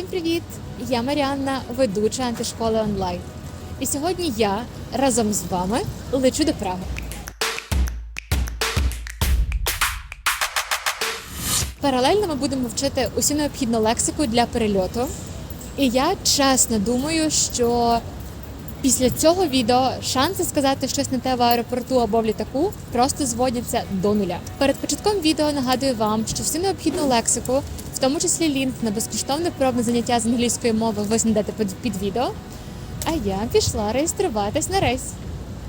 Всім привіт! Я Маріанна, ведуча антишколи онлайн. І сьогодні я разом з вами лечу до Праги. Паралельно ми будемо вчити усю необхідну лексику для перельоту. І я чесно думаю, що після цього відео шанси сказати щось не те в аеропорту або в літаку просто зводяться до нуля. Перед початком відео нагадую вам, що всю необхідну лексику, тому числі лінк на безкоштовне пробне заняття з англійської мови, ви знайдете під, відео. А я пішла реєструватись на рейс.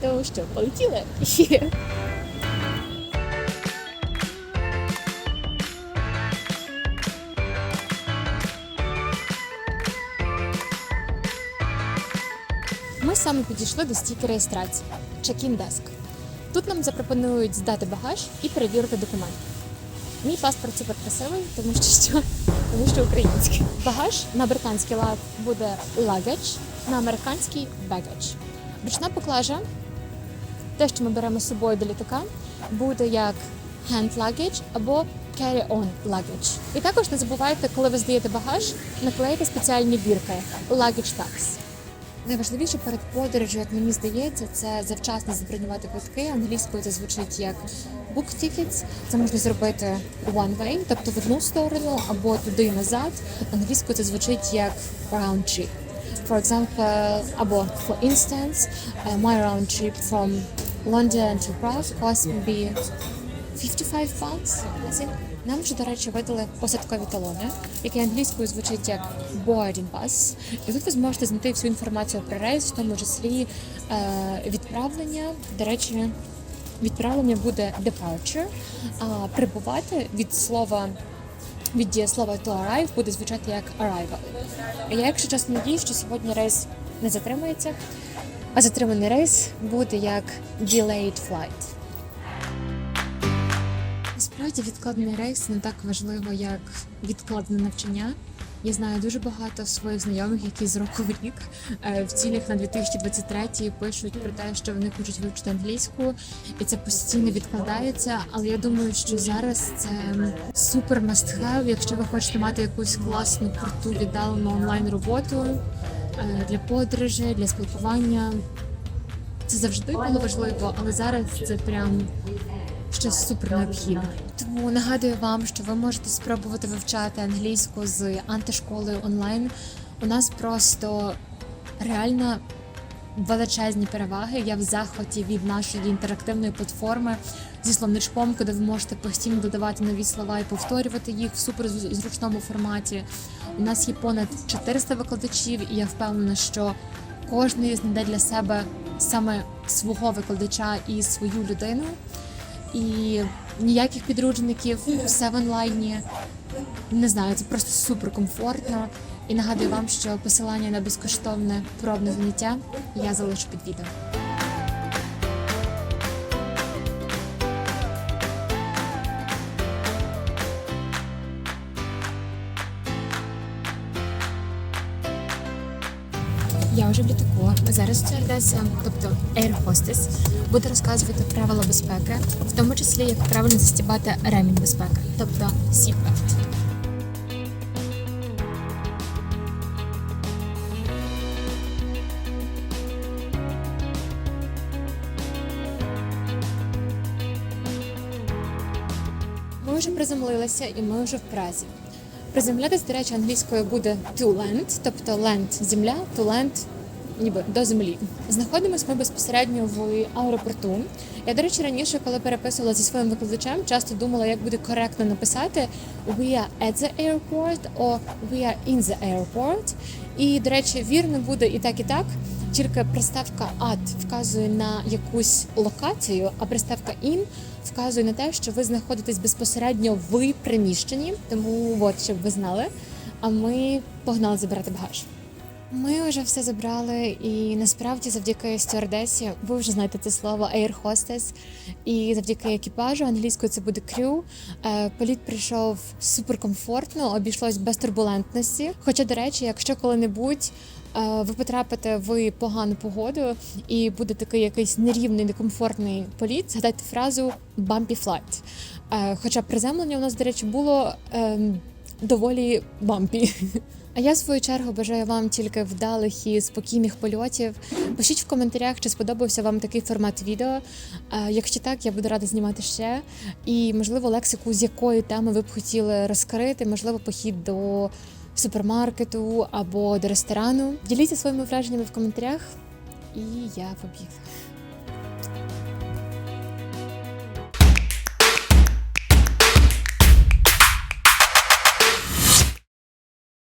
То що, полетіли? Ми саме підійшли до стійки реєстрації Check-in Desk. Тут нам запропонують здати багаж і перевірити документи. Мій паспорт супер красивий, тому що, що тому що український. Багаж на британський лад буде luggage, на американський baggage. Ручна поклажа, те, що ми беремо з собою до літака, буде як hand luggage або carry-on luggage. І також не забувайте, коли ви здаєте багаж, наклеїти спеціальні бірки luggage tags. Найважливіше перед подорожю, як мені здається, це завчасно забронювати квитки. Англійською це звучить як book tickets. Це можна зробити one way, тобто в одну сторону або туди і назад. Англійською це звучить як round trip. For example, або for instance, uh, my round trip from London to Prague cost maybe 55 pounds, I think. Нам вже, до речі, видали посадкові талони, які англійською звучить як boarding pass. І тут ви зможете знайти всю інформацію про рейс, в тому числі е, відправлення. До речі, відправлення буде departure, а прибувати від слова. Від дієслова to arrive буде звучати як arrival. І Я, якщо чесно, надіюсь, що сьогодні рейс не затримається, а затриманий рейс буде як delayed flight. Насправді відкладений рейс не так важливо, як відкладене навчання. Я знаю дуже багато своїх знайомих, які з року в рік е, в цілях на 2023 пишуть про те, що вони хочуть вивчити англійську, і це постійно відкладається. Але я думаю, що зараз це супер have, якщо ви хочете мати якусь класну, круту, віддалену онлайн роботу е, для подорожей, для спілкування. Це завжди було важливо, але зараз це прям щось супер необхідне. Тому нагадую вам, що ви можете спробувати вивчати англійську з антишколою онлайн. У нас просто реально величезні переваги. Я в захваті від нашої інтерактивної платформи зі словничком, куди ви можете постійно додавати нові слова і повторювати їх в супер зручному форматі. У нас є понад 400 викладачів, і я впевнена, що кожен знайде для себе саме свого викладача і свою людину. І ніяких підручників, все в онлайні. Не знаю, це просто супер комфортно. І нагадую вам, що посилання на безкоштовне пробне заняття я залишу під відео. Я вже в літаку. Зараз стюардеса, тобто Air Hostess, буде розказувати правила безпеки, в тому числі як правильно застібати ремінь безпеки, тобто seatbelt. Ми вже приземлилися і ми вже в Празі. Приземлятись, до речі, англійською буде to land, тобто land – земля, to land – ніби до землі. Знаходимося ми безпосередньо в аеропорту. Я, до речі, раніше, коли переписувала зі своїм викладачем, часто думала, як буде коректно написати we are at the airport or we are in the airport. І, до речі, вірно буде і так, і так. Тільки приставка at вказує на якусь локацію, а приставка in вказує на те, що ви знаходитесь безпосередньо в приміщенні. Тому от щоб ви знали. А ми погнали забирати багаж. Ми вже все забрали, і насправді завдяки стюардесі, ви вже знаєте це слово Air Hostess, і завдяки екіпажу англійською це буде крю. е, Політ прийшов суперкомфортно, обійшлось без турбулентності. Хоча, до речі, якщо коли-небудь е, ви потрапите в погану погоду і буде такий якийсь нерівний, некомфортний політ, згадайте фразу «bumpy flight». Е, Хоча приземлення у нас, до речі, було ем, доволі бампі. А я в свою чергу бажаю вам тільки вдалих і спокійних польотів. Пишіть в коментарях, чи сподобався вам такий формат відео. Якщо так, я буду рада знімати ще. І можливо лексику, з якої теми ви б хотіли розкрити, можливо, похід до супермаркету або до ресторану. Діліться своїми враженнями в коментарях, і я побігла.